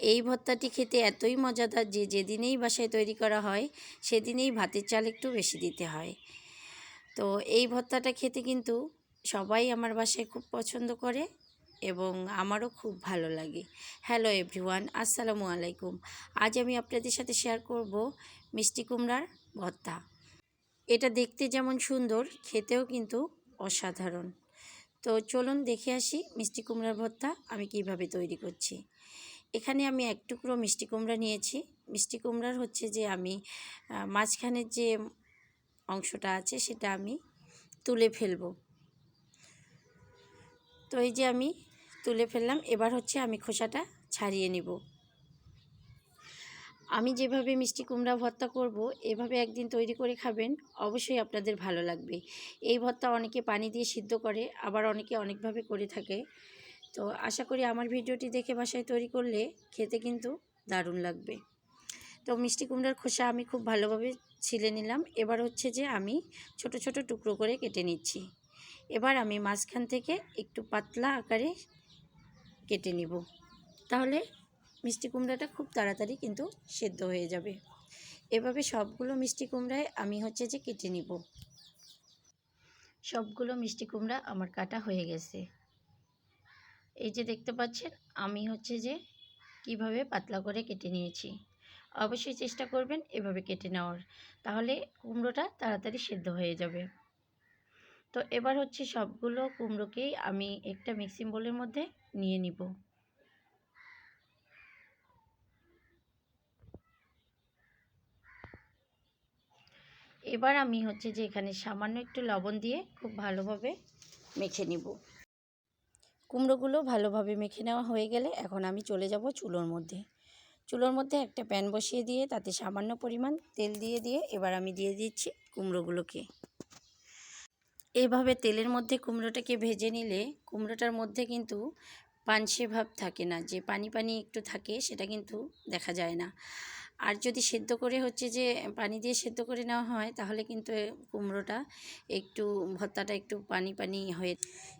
এই ভর্তাটি খেতে এতই মজাদার যে যেদিনেই বাসায় তৈরি করা হয়, সেদিনেই ভাতের চাল একটু বেশি দিতে হয়। তো এই ভর্তাটা খেতে কিন্তু সবাই আমার বাসায় খুব পছন্দ করে এবং আমারও খুব ভালো লাগে। হ্যালো এভরিওয়ান, আসসালামু আলাইকুম। আজ আমি আপনাদের সাথে শেয়ার করব মিষ্টি কুমড়ার ভর্তা। এটা দেখতে যেমন সুন্দর, খেতেও কিন্তু অসাধারণ। তো চলুন দেখে আসি মিষ্টি কুমড়ার ভর্তা আমি কীভাবে তৈরি করছি। এখানে আমি এক টুকরো মিষ্টি কুমড়া নিয়েছি। মিষ্টি কুমড়ার হচ্ছে যে আমি মাঝখানের যে অংশটা আছে সেটা আমি তুলে ফেলব। তো এই যে আমি তুলে ফেললাম, এবার হচ্ছে আমি খোসাটা ছাড়িয়ে নিব। আমি যেভাবে মিষ্টি কুমড়া ভর্তা করব, এভাবে একদিন তৈরি করে খাবেন, অবশ্যই আপনাদের ভালো লাগবে। এই ভর্তা অনেকে পানি দিয়ে সিদ্ধ করে, আবার অনেকে অনেকভাবে করে থাকে। তো আশা করি আমার ভিডিওটি দেখে বাসায় তৈরি করলে খেতে কিন্তু দারুণ লাগবে। তো মিষ্টি কুমড়ার খোসা আমি খুব ভালোভাবে ছিলে নিলাম। এবার হচ্ছে যে আমি ছোট ছোট টুকরো করে কেটে নিচ্ছি। এবার আমি মাঝখান থেকে একটু পাতলা আকারে কেটে নিব। তাহলে মিষ্টি কুমড়াটা খুব তাড়াতাড়ি কিন্তু সেদ্ধ হয়ে যাবে। এভাবে সবগুলো মিষ্টি কুমড়ায় আমি হচ্ছে যে কেটে নিব। সবগুলো মিষ্টি কুমড়া আমার কাটা হয়ে গেছে। এই যে দেখতে পাচ্ছেন, আমি হচ্ছে যে কীভাবে পাতলা করে কেটে নিয়েছি। অবশ্যই চেষ্টা করবেন এভাবে কেটে নেওয়ার। তাহলে কুমড়োটা তাড়াতাড়ি সেদ্ধ হয়ে যাবে। তো এবার হচ্ছে সবগুলো কুমড়োকেই আমি একটা মিক্সিং বোলের মধ্যে নিয়ে নিব। এবার আমি হচ্ছে যে এখানে সামান্য একটু লবণ দিয়ে খুব ভালোভাবে মেখে নিব। কুমড়োগুলো ভালোভাবে মেখে নেওয়া হয়ে গেলে এখন আমি চলে যাব চুলোর মধ্যে। চুলোর মধ্যে একটা প্যান বসিয়ে দিয়ে তাতে সামান্য পরিমাণ তেল দিয়ে দিয়ে এবার আমি দিয়ে দিচ্ছি কুমড়োগুলোকে। এভাবে তেলের মধ্যে কুমড়োটাকে ভেজে নিলে কুমড়োটার মধ্যে কিন্তু পানসে ভাব থাকে না, যে পানি পানি একটু থাকে সেটা কিন্তু দেখা যায় না। আর যদি সেদ্ধ করে হচ্ছে যে পানি দিয়ে সেদ্ধ করে নেওয়া হয়, তাহলে কিন্তু কুমড়োটা একটু ভর্তাটা একটু পানি পানি হয়ে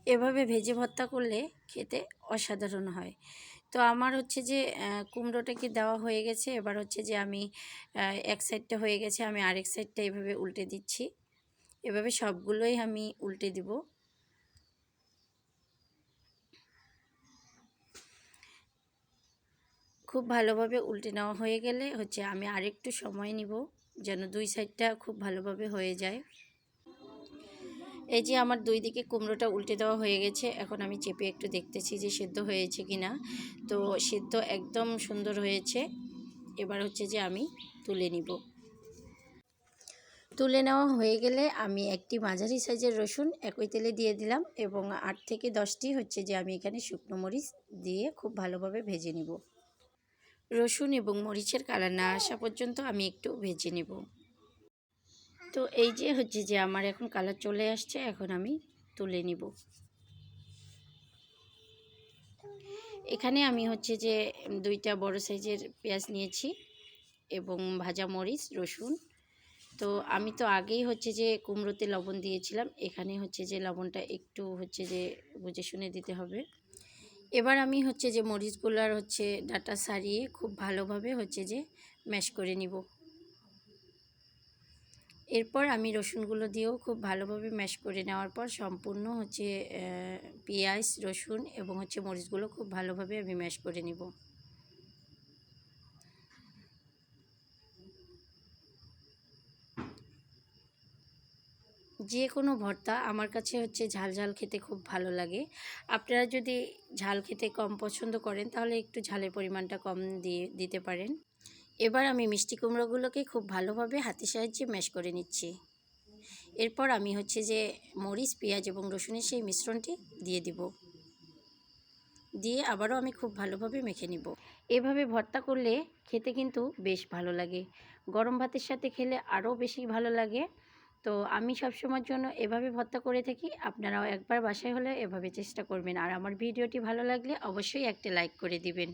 এভাবে ভেজে ভর্তা করলে খেতে অসাধারণ হয়। তো আমার হচ্ছে যে কুমড়োটাকে দেওয়া হয়ে গেছে? এবার হচ্ছে যে আমি এক সাইডটা হয়ে গেছে, আমি আরেক সাইডটা এভাবে উল্টে দিচ্ছি। এভাবে সবগুলোই আমি উল্টে দিব। খুব ভালোভাবে উল্টে নেওয়া হয়ে গেলে হচ্ছে আমি আরেকটু সময় নিব, যেন দুই সাইডটা খুব ভালোভাবে হয়ে যায়। এই যে আমার দুই দিকে কুমড়োটা উল্টে দেওয়া হয়ে গেছে, এখন আমি চেপে একটু দেখতেছি যে সেদ্ধ হয়েছে কি না তো সেদ্ধ একদম সুন্দর হয়েছে, এবার হচ্ছে যে আমি তুলে নিব। তুলে নেওয়া হয়ে গেলে আমি একটি মাঝারি সাইজের রসুন একই তেলে দিয়ে দিলাম এবং আট থেকে দশটি হচ্ছে যে আমি এখানে শুকনো মরিচ দিয়ে খুব ভালোভাবে ভেজে নিব। রসুন এবং মরিচের কালার না আসা পর্যন্ত আমি একটু ভেজে নেব। তো এই যে হচ্ছে যে আমার এখন কালার চলে আসছে, এখন আমি তুলে নিব। এখানে আমি হচ্ছে যে দুইটা বড় সাইজের পেঁয়াজ নিয়েছি এবং ভাজা মরিচ, রসুন। তো আমি তো আগেই হচ্ছে যে কুমড়োতে লবণ দিয়েছিলাম, এখানে হচ্ছে যে লবণটা একটু হচ্ছে যে বুঝে শুনে দিতে হবে। এবার আমি হচ্ছে যে মরিচগুলার হচ্ছে ডাটা সারিয়ে খুব ভালোভাবে হচ্ছে যে ম্যাশ করে নিব। এরপর আমি রসুনগুলো দিয়েও খুব ভালোভাবে ম্যাশ করে নেওয়ার পর সম্পূর্ণ হচ্ছে পেঁয়াজ, রসুন এবং হচ্ছে মরিচগুলো খুব ভালোভাবে আমি ম্যাশ করে নিব। যে কোনো ভর্তা আমার কাছে হচ্ছে ঝাল ঝাল খেতে খুব ভালো লাগে। আপনারা যদি ঝাল খেতে কম পছন্দ করেন, তাহলে একটু ঝালের পরিমাণটা কম দিয়ে দিতে পারেন। এবার আমি মিষ্টি কুমড়োগুলোকে খুব ভালোভাবে হাতের সাহায্যে ম্যাশ করে নিচ্ছি। এরপর আমি হচ্ছে যে মরিচ, পেঁয়াজ এবং রসুনের সেই মিশ্রণটি দিয়ে দিব। দিয়ে আবারও আমি খুব ভালোভাবে মেখে নিব। এভাবে ভর্তা করলে খেতে কিন্তু বেশ ভালো লাগে। গরম ভাতের সাথে খেলে আরও বেশি ভালো লাগে। তো আমি সব সময়ের জন্য এভাবে ভর্তা করে থাকি। আপনারাও একবার বাসায় হলে এভাবে চেষ্টা করবেন। আর আমার ভিডিওটি ভালো লাগলে অবশ্যই একটা লাইক করে দিবেন।